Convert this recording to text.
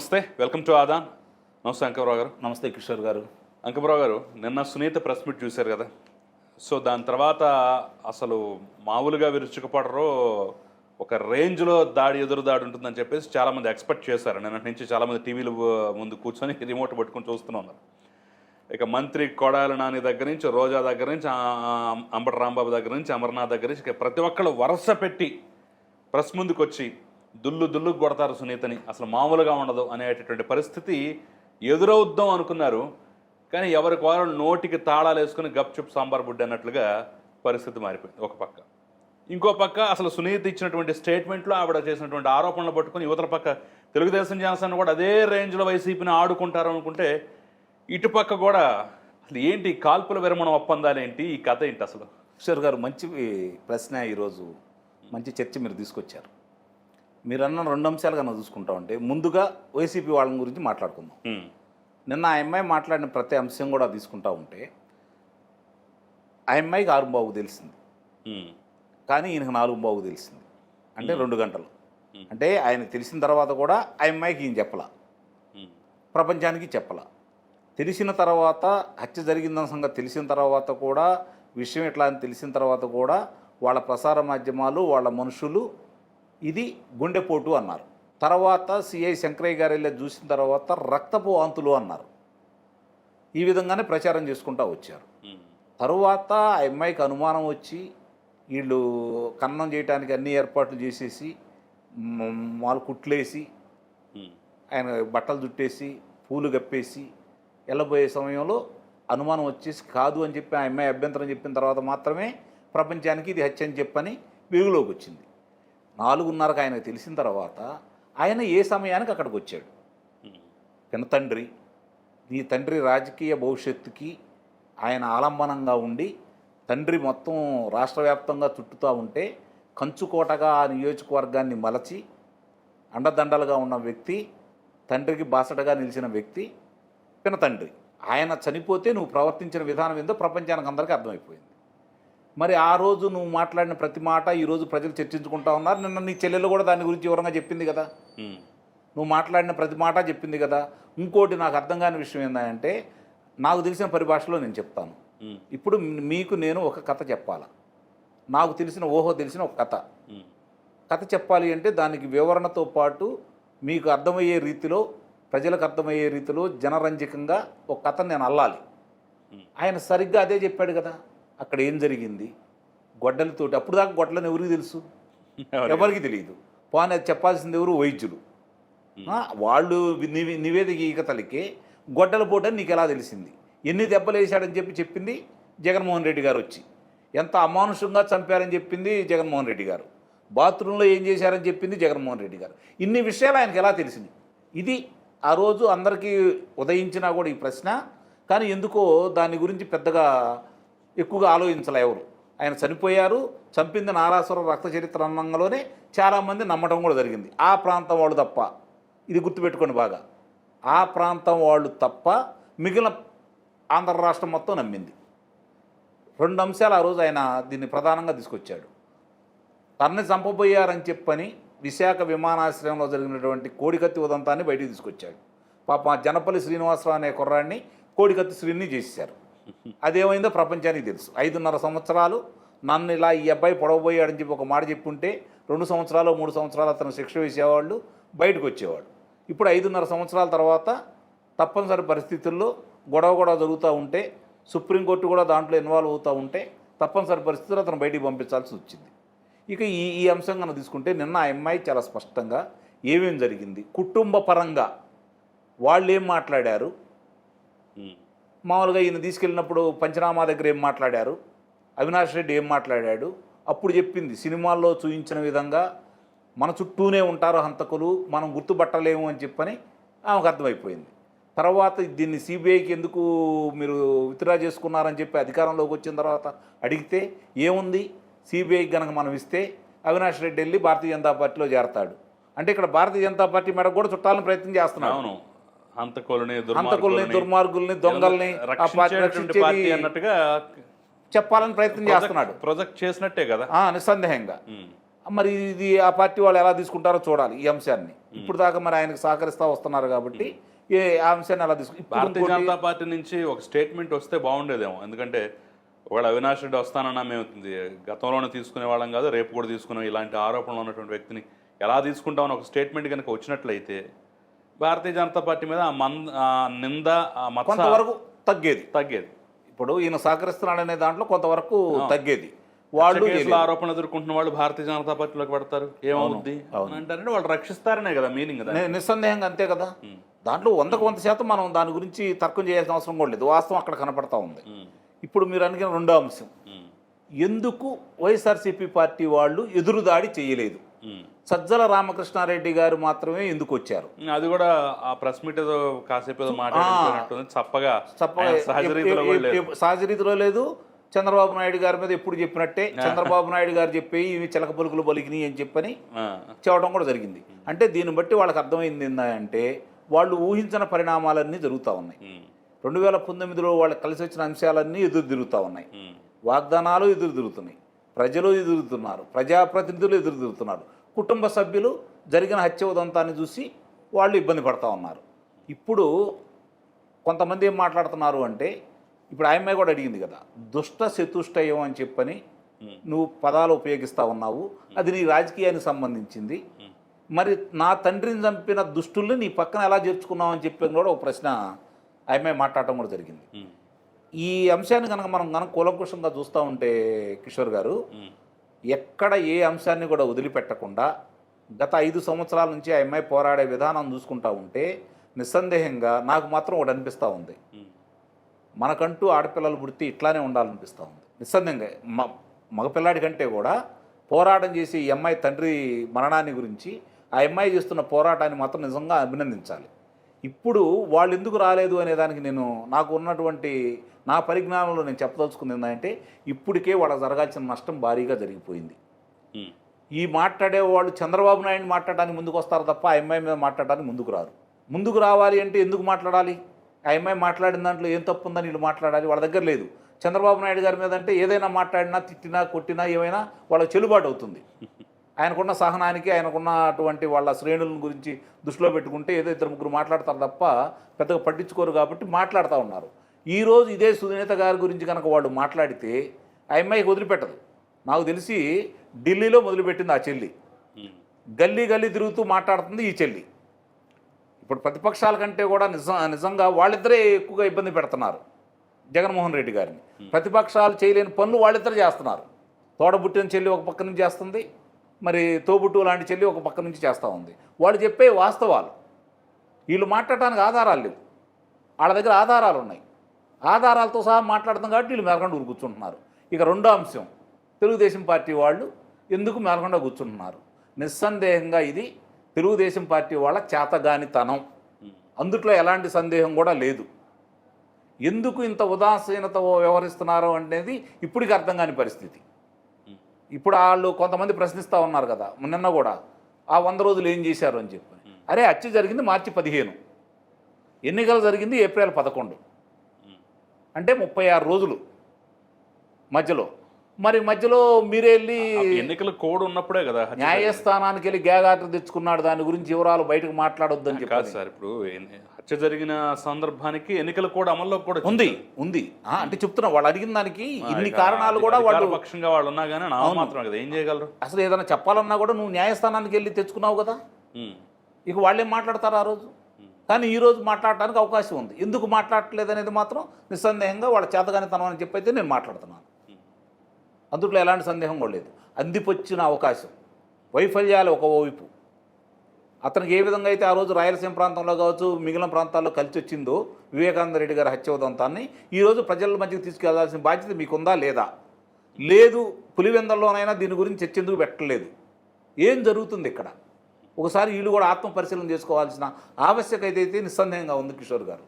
నమస్తే welcome to Aadan. నమస్తే అంకమరావు గారు. నమస్తే కిషోర్ గారు. అంకమరావు గారు నిన్న సునీత ప్రెస్ మీట్ చూశారు కదా. సో దాని తర్వాత అసలు మామూలుగా విరుచుకుపడరో ఒక రేంజ్లో దాడి ఎదురు దాడి ఉంటుందని చెప్పేసి చాలామంది ఎక్స్పెక్ట్ చేశారు. నిన్న నుంచి చాలామంది టీవీలు ముందు కూర్చొని రిమోట్ పట్టుకొని చూస్తూనే ఉన్నారు. ఇక మంత్రి కొడాలి నాని దగ్గర నుంచి రోజా దగ్గర నుంచి అంబటి రాంబాబు దగ్గర నుంచి అమర్నాథ్ దగ్గర నుంచి ఇక ప్రతి ఒక్కళ్ళు వరుస పెట్టి ప్రెస్ ముందుకు వచ్చి దుల్లు దుల్లు కొడతారు సునీతని. అసలు మామూలుగా ఉండదు అనేటటువంటి పరిస్థితి ఎదురవుద్దాం అనుకున్నారు. కానీ ఎవరికి వారు నోటికి తాళాలు వేసుకుని గప్చుప్ సాంబార్ బుడ్డి అన్నట్లుగా పరిస్థితి మారిపోయింది ఒక పక్క. ఇంకో పక్క అసలు సునీత ఇచ్చినటువంటి స్టేట్మెంట్లో ఆవిడ చేసినటువంటి ఆరోపణలు పట్టుకుని యువతల పక్క తెలుగుదేశం జనసేన కూడా అదే రేంజ్లో వైసీపీని ఆడుకుంటారు అనుకుంటే ఇటుపక్క కూడా అసలు ఏంటి కాల్పుల విరమణ ఒప్పందాలు ఏంటి? ఈ కథ ఏంటి అసలు? కిషోర్ గారు మంచి ప్రశ్న ఈరోజు. మంచి చర్చ మీరు తీసుకొచ్చారు. మీరు అన్న రెండు అంశాలు కన్నా చూసుకుంటా ఉంటే ముందుగా వైసీపీ వాళ్ళ గురించి మాట్లాడుకుందాం. నిన్న ఆ అమ్మాయి మాట్లాడిన ప్రతి అంశం కూడా తీసుకుంటా ఉంటే ఆ అమ్మాయికి ఆరు బాబు తెలిసింది. కానీ ఈయనకు నాలుగు బాబు తెలిసింది. అంటే రెండు గంటలు. అంటే ఆయనకు తెలిసిన తర్వాత కూడా ఆ అమ్మాయికి ఈయన చెప్పలా. ప్రపంచానికి చెప్పలా. తెలిసిన తర్వాత హత్య జరిగిందన్న సంగతి తెలిసిన తర్వాత కూడా విషయం ఎట్లా అని తెలిసిన తర్వాత కూడా వాళ్ళ ప్రసార మాధ్యమాలు వాళ్ళ మనుషులు ఇది గుండెపోటు అన్నారు. తర్వాత సిఐ శంకరయ్య గారు వెళ్ళి చూసిన తర్వాత రక్తపు వాంతులు అన్నారు. ఈ విధంగానే ప్రచారం చేసుకుంటూ వచ్చారు. తరువాత ఆ అమ్మాయికి అనుమానం వచ్చి వీళ్ళు కన్నం చేయడానికి అన్ని ఏర్పాట్లు చేసేసి వాళ్ళు కుట్లేసి ఆయన బట్టలు చుట్టేసి పూలు కప్పేసి వెళ్ళబోయే సమయంలో అనుమానం వచ్చేసి కాదు అని చెప్పి ఆ అమ్మాయి అభ్యంతరం చెప్పిన తర్వాత మాత్రమే ప్రపంచానికి ఇది హత్య అని చెప్పని వెలుగులోకి వచ్చింది. నాలుగున్నరకు ఆయనకు తెలిసిన తర్వాత ఆయన ఏ సమయానికి అక్కడికి వచ్చాడు? పిన తండ్రి. నీ తండ్రి రాజకీయ భవిష్యత్తుకి ఆయన ఆలంబనంగా ఉండి తండ్రి మొత్తం రాష్ట్ర వ్యాప్తంగా చుట్టుతూ ఉంటే కంచుకోటగా ఆ నియోజకవర్గాన్ని మలచి అండదండలుగా ఉన్న వ్యక్తి తండ్రికి బాసటగా నిలిచిన వ్యక్తి పిన తండ్రి. ఆయన చనిపోతే నువ్వు ప్రవర్తించిన విధానం ఏందో ప్రపంచానికి అందరికీ అర్థమైపోయింది. మరి ఆ రోజు నువ్వు మాట్లాడిన ప్రతి మాట ఈరోజు ప్రజలు చర్చించుకుంటా ఉన్నారు. నిన్న నీ చెల్లెలు కూడా దాని గురించి వివరంగా చెప్పింది కదా. నువ్వు మాట్లాడిన ప్రతి మాట చెప్పింది కదా. ఇంకోటి నాకు అర్థం కాని విషయం ఏంటంటే నాకు తెలిసిన పరిభాషలో నేను చెప్తాను. ఇప్పుడు మీకు నేను ఒక కథ చెప్పాలా? నాకు తెలిసిన ఊహో తెలిసిన ఒక కథ. కథ చెప్పాలి అంటే దానికి వివరణతో పాటు మీకు అర్థమయ్యే రీతిలో ప్రజలకు అర్థమయ్యే రీతిలో జనరంజకంగా ఒక కథ నేను అల్లాలి. ఆయన సరిగ్గా అదే చెప్పాడు కదా. అక్కడ ఏం జరిగింది? గొడ్డలతోటి అప్పుడు దాకా గొడ్డలని ఎవరికి తెలుసు? ఎవరికి? తెలియదు. పోనీ అది చెప్పాల్సింది ఎవరు? వైద్యులు. వాళ్ళు నివే నివేదిక ఈకతలకి గొడ్డల పోటని నీకు ఎలా తెలిసింది? ఎన్ని దెబ్బలు వేశాడని చెప్పి చెప్పింది జగన్మోహన్ రెడ్డి గారు వచ్చి. ఎంత అమానుషంగా చంపారని చెప్పింది జగన్మోహన్ రెడ్డి గారు. బాత్రూంలో ఏం చేశారని చెప్పింది జగన్మోహన్ రెడ్డి గారు. ఇన్ని విషయాలు ఆయనకి ఎలా తెలిసింది? ఇది ఆ రోజు అందరికీ ఉదయించినా కూడా ఈ ప్రశ్న. కానీ ఎందుకో దాని గురించి పెద్దగా ఎక్కువగా ఆలోచించలే ఎవరు. ఆయన చనిపోయారు చంపింది నారాసుర రక్త చరిత్ర రంగంలోనే చాలామంది నమ్మటం కూడా జరిగింది. ఆ ప్రాంతం వాళ్ళు తప్ప ఇది గుర్తుపెట్టుకోండి బాగా. ఆ ప్రాంతం వాళ్ళు తప్ప మిగిలిన ఆంధ్ర రాష్ట్రం మొత్తం నమ్మింది. రెండు అంశాలు ఆ రోజు ఆయన దీన్ని ప్రధానంగా తీసుకొచ్చాడు. తనని చంపబోయారని చెప్పని విశాఖ విమానాశ్రయంలో జరిగినటువంటి కోడికత్తి ఉదంతాన్ని బయటికి తీసుకొచ్చాడు. పాప జనపల్లి శ్రీనివాసరావు అనే కుర్రాడిని కోడికత్తి శ్రీని చేశారు. అదేమైందో ప్రపంచానికి తెలుసు. ఐదున్నర సంవత్సరాలు నన్ను ఇలా ఈ అబ్బాయి పొడవబోయాడని చెప్పి ఒక మాట చెప్పుంటే రెండు సంవత్సరాలు మూడు సంవత్సరాలు అతను శిక్ష వేసేవాళ్ళు బయటకు వచ్చేవాడు. ఇప్పుడు ఐదున్నర సంవత్సరాల తర్వాత తప్పనిసరి పరిస్థితుల్లో గొడవ గొడవ జరుగుతూ ఉంటే సుప్రీంకోర్టు కూడా దాంట్లో ఇన్వాల్వ్ అవుతూ ఉంటే తప్పనిసరి పరిస్థితుల్లో అతను బయటికి పంపించాల్సి వచ్చింది. ఇక ఈ ఈ అంశం కనుక తీసుకుంటే నిన్న ఆ అమ్మాయి చాలా స్పష్టంగా ఏమేం జరిగింది? కుటుంబ పరంగా వాళ్ళు ఏం మాట్లాడారు? మామూలుగా ఈయన తీసుకెళ్ళినప్పుడు పంచనామా దగ్గర ఏం మాట్లాడారు? అవినాష్ రెడ్డి ఏం మాట్లాడాడు? అప్పుడు చెప్పింది సినిమాల్లో చూపించిన విధంగా మన చుట్టూనే ఉంటారు హంతకులు మనం గుర్తుపట్టలేము అని చెప్పని ఆమెకు అర్థమైపోయింది. తర్వాత దీన్ని సిబిఐకి ఎందుకు మీరు విత్డ్రా చేసుకున్నారని చెప్పి అధికారంలోకి వచ్చిన తర్వాత అడిగితే ఏముంది? సిబిఐకి కనుక మనం ఇస్తే అవినాష్ రెడ్డి వెళ్ళి భారతీయ జనతా పార్టీలో చేరతాడు. అంటే ఇక్కడ భారతీయ జనతా పార్టీ మేడ కూడా చుట్టాలని ప్రయత్నం చేస్తున్నాను అవును. హంతకులని హంతకుల్ని దుర్మార్గుల్ని దొంగల్ని అన్నట్టుగా చెప్పాలని ప్రయత్నం చేస్తున్నాడు. ప్రొజెక్ట్ చేసినట్టే కదా. నిస్సందేహంగా. మరి ఇది ఆ పార్టీ వాళ్ళు ఎలా తీసుకుంటారో చూడాలి ఈ అంశాన్ని. ఇప్పుడు దాకా మరి ఆయనకు సహకరిస్తా వస్తున్నారు కాబట్టి ఏ అంశాన్ని తీసుకు ఇప్పుడు భారతీయ జనతా పార్టీ నుంచి ఒక స్టేట్మెంట్ వస్తే బాగుండేదేమో. ఎందుకంటే ఒకవేళ అవినాష్ రెడ్డి వస్తానన్నా మేము గతంలోనే తీసుకునే వాళ్ళం కాదు రేపు కూడా తీసుకునే ఇలాంటి ఆరోపణలు ఉన్నటువంటి వ్యక్తిని ఎలా తీసుకుంటామని ఒక స్టేట్మెంట్ కనుక వచ్చినట్లయితే భారతీయ జనతా పార్టీ మీద ఆ ఆ నింద ఆ కొంతవరకు తగ్గేది. తగ్గేది. ఇప్పుడు ఈయన సహకరిస్తున్నాడనే దాంట్లో కొంతవరకు తగ్గేది. వాళ్ళు కేసుల ఆరోపణలు ఎదుర్కొంటున్న వాళ్ళు భారతీయ జనతా పార్టీలోకి పడతారు? ఏమవుద్ది? అని అంటారంటే వాళ్ళు రక్షిస్తారనే కదా మీనింగ్ కదా? నిస్సందేహంగా అంతే కదా. దాంట్లో వందకు వంద శాతం మనం దాని గురించి తర్కం చేయాల్సిన అవసరం కూడా లేదు. వాస్తవం అక్కడ కనపడతా ఉంది. ఇప్పుడు మీరు అనుకున్న రెండో అంశం. ఎందుకు వైఎస్ఆర్సీపీ పార్టీ వాళ్ళు ఎదురుదాడి చేయలేదు. సజ్జల రామకృష్ణారెడ్డి గారు మాత్రమే ఎందుకు వచ్చారు? అది కూడా ఆ ప్రెస్ మీట్ ఏదో కాసేపు ఏదో చప్పగా సహజ రీతిలో లేదు. చంద్రబాబు నాయుడు గారి మీద ఎప్పుడు చెప్పినట్టే చంద్రబాబు నాయుడు గారు చెప్పి ఇవి చిలక పలుకులు పలికినాయి అని చెప్పని చెప్పడం కూడా జరిగింది. అంటే దీన్ని బట్టి వాళ్ళకి అర్థమైంది ఏంటంటే వాళ్ళు ఊహించిన పరిణామాలన్నీ జరుగుతూ ఉన్నాయి. రెండు వేల పంతొమ్మిదిలో వాళ్ళకి కలిసి వచ్చిన అంశాలన్నీ ఎదురు తిరుగుతూ ఉన్నాయి. వాగ్దానాలు ఎదురు తిరుగుతున్నాయి. ప్రజలు ఎదురుతున్నారు ప్రజాప్రతినిధులు ఎదురు తిరుగుతున్నారు కుటుంబ సభ్యులు జరిగిన హత్య ఉదంతాన్ని చూసి వాళ్ళు ఇబ్బంది పడతా ఉన్నారు. ఇప్పుడు కొంతమంది ఏం మాట్లాడుతున్నారు అంటే ఇప్పుడు ఆయమ్మాయి కూడా అడిగింది కదా దుష్ట చతుష్టయం అని చెప్పని నువ్వు పదాలు ఉపయోగిస్తా ఉన్నావు అది నీ రాజకీయానికి సంబంధించింది. మరి నా తండ్రిని చంపిన దుష్టుల్ని నీ పక్కన ఎలా చేర్చుకున్నావు అని చెప్పి కూడా ఒక ప్రశ్న ఆయమ్మాయి మాట్లాడటం కూడా జరిగింది. ఈ అంశాన్ని కనుక మనం కనుక కూలంకుషంగా చూస్తూ ఉంటే కిషోర్ గారు ఎక్కడ ఏ అంశాన్ని కూడా వదిలిపెట్టకుండా గత ఐదు సంవత్సరాల నుంచి ఆ అమ్మాయి పోరాడే విధానం చూసుకుంటా ఉంటే నిస్సందేహంగా నాకు మాత్రం ఒకటి అనిపిస్తూ ఉంది. మనకంటూ ఆడపిల్లలు పుడితే ఇట్లానే ఉండాలనిపిస్తూ ఉంది. నిస్సందేహంగా మ మగపిల్లాడి కంటే కూడా పోరాటం చేసి ఈ అమ్మాయి తండ్రి మరణాన్ని గురించి ఆ అమ్మాయి చేస్తున్న పోరాటాన్ని మాత్రం నిజంగా అభినందించాలి. ఇప్పుడు వాళ్ళు ఎందుకు రాలేదు అనే దానికి నేను నాకు ఉన్నటువంటి నా పరిజ్ఞానంలో నేను చెప్పదలుచుకుంది ఏంటంటే ఇప్పటికే వాళ్ళకి జరగాల్సిన నష్టం భారీగా జరిగిపోయింది. ఈ మాట్లాడే వాళ్ళు చంద్రబాబు నాయుడు మాట్లాడడానికి ముందుకు వస్తారు తప్ప ఆ అమ్మాయి మీద మాట్లాడడానికి ముందుకు రారు. ముందుకు రావాలి అంటే ఎందుకు మాట్లాడాలి? ఆ అమ్మాయి మాట్లాడిన దాంట్లో ఏం తప్పు ఉందని వీళ్ళు మాట్లాడాలి? వాళ్ళ దగ్గర లేదు. చంద్రబాబు నాయుడు గారి మీద అంటే ఏదైనా మాట్లాడినా తిట్టినా కొట్టినా ఏమైనా వాళ్ళకి చెల్లుబాటు అవుతుంది. ఆయనకున్న సహనానికి ఆయనకున్న అటువంటి వాళ్ళ శ్రేణుల గురించి దృష్టిలో పెట్టుకుంటే ఏదో ఇద్దరు ముగ్గురు మాట్లాడతారు తప్ప పెద్దగా పట్టించుకోరు కాబట్టి మాట్లాడుతూ ఉన్నారు. ఈరోజు ఇదే సునీత గారి గురించి కనుక వాళ్ళు మాట్లాడితే ఆ అమ్మాయికి వదిలిపెట్టదు. నాకు తెలిసి ఢిల్లీలో మొదలుపెట్టింది ఆ చెల్లి. గల్లీ గల్లీ తిరుగుతూ మాట్లాడుతుంది ఈ చెల్లి. ఇప్పుడు ప్రతిపక్షాల కంటే కూడా నిజం నిజంగా వాళ్ళిద్దరే ఎక్కువగా ఇబ్బంది పెడుతున్నారు జగన్మోహన్ రెడ్డి గారిని. ప్రతిపక్షాలు చేయలేని పనులు వాళ్ళిద్దరు చేస్తున్నారు. తోడబుట్టిన చెల్లి ఒక పక్క నుంచి చేస్తుంది. మరి తోబుట్టు లాంటి చెల్లి ఒక పక్క నుంచి చేస్తూ ఉంది. వాళ్ళు చెప్పే వాస్తవాలు. వీళ్ళు మాట్లాడటానికి ఆధారాలు లేవు. వాళ్ళ దగ్గర ఆధారాలు ఉన్నాయి. ఆధారాలతో సహా మాట్లాడుతాం కాబట్టి వీళ్ళు మేరకొండ కూర్చుంటున్నారు. ఇక రెండో అంశం తెలుగుదేశం పార్టీ వాళ్ళు ఎందుకు మేరకొండ కూర్చుంటున్నారు? నిస్సందేహంగా ఇది తెలుగుదేశం పార్టీ వాళ్ళ చేతగానితనం. అందుట్లో ఎలాంటి సందేహం కూడా లేదు. ఎందుకు ఇంత ఉదాసీనత వ్యవహరిస్తున్నారో అనేది ఇప్పటికి అర్థం కాని పరిస్థితి. ఇప్పుడు వాళ్ళు కొంతమంది ప్రశ్నిస్తూ ఉన్నారు కదా నిన్న కూడా. ఆ వంద రోజులు ఏం చేశారు అని చెప్పి. అరే హత్య జరిగింది మార్చి పదిహేను. ఎన్నికలు జరిగింది ఏప్రిల్ పదకొండు. అంటే ముప్పై ఆరు రోజులు మధ్యలో. మరి మధ్యలో మీరే వెళ్ళి ఎన్నికల కోడ్ ఉన్నప్పుడే కదా న్యాయస్థానానికి వెళ్ళి గ్యాగాటర్ తెచ్చుకున్నాడు దాని గురించి వివరాలు బయటకు మాట్లాడొద్దని కాదు చెప్పి సార్ ఇప్పుడు హత్య జరిగిన సందర్భానికి ఎన్నికల కోడ్ అమల్లో కూడా ఉంది ఉంది. అంటే చెప్తున్నా వాళ్ళు అడిగిన దానికి ఇన్ని కారణాలు కూడా వాళ్ళు పక్షంగా వాళ్ళు ఉన్నా కానీ నా మాత్రం కదా ఏం చేయగలరు? అసలు ఏదైనా చెప్పాలన్నా కూడా నువ్వు న్యాయస్థానానికి వెళ్ళి తెచ్చుకున్నావు కదా? ఇక వాళ్ళేం మాట్లాడతారు ఆ రోజు? కానీ ఈ రోజు మాట్లాడటానికి అవకాశం ఉంది. ఎందుకు మాట్లాడట్లేదు అనేది మాత్రం నిస్సందేహంగా వాళ్ళ చేతగానితనం అని చెప్పి అయితే నేను మాట్లాడుతున్నాను. అందుట్లో ఎలాంటి సందేహం కూడా లేదు. అందిపొచ్చిన అవకాశం. వైఫల్యాలు ఒక వైపు. అతనికి ఏ విధంగా అయితే ఆ రోజు రాయలసీమ ప్రాంతంలో కావచ్చు మిగిలిన ప్రాంతాల్లో కలిసి వచ్చిందో వివేకానంద రెడ్డి గారి హత్య ఉదంతాన్ని ఈరోజు ప్రజల మధ్యకి తీసుకెళ్ళాల్సిన బాధ్యత మీకుందా లేదా? లేదు పులివెందల్లోనైనా దీని గురించి చర్చ ఎందుకు పెట్టలేదు? ఏం జరుగుతుంది ఇక్కడ? ఒకసారి వీళ్ళు కూడా ఆత్మ పరిశీలన చేసుకోవాల్సిన ఆవశ్యకత అయితే నిస్సందేహంగా ఉంది కిషోర్ గారు.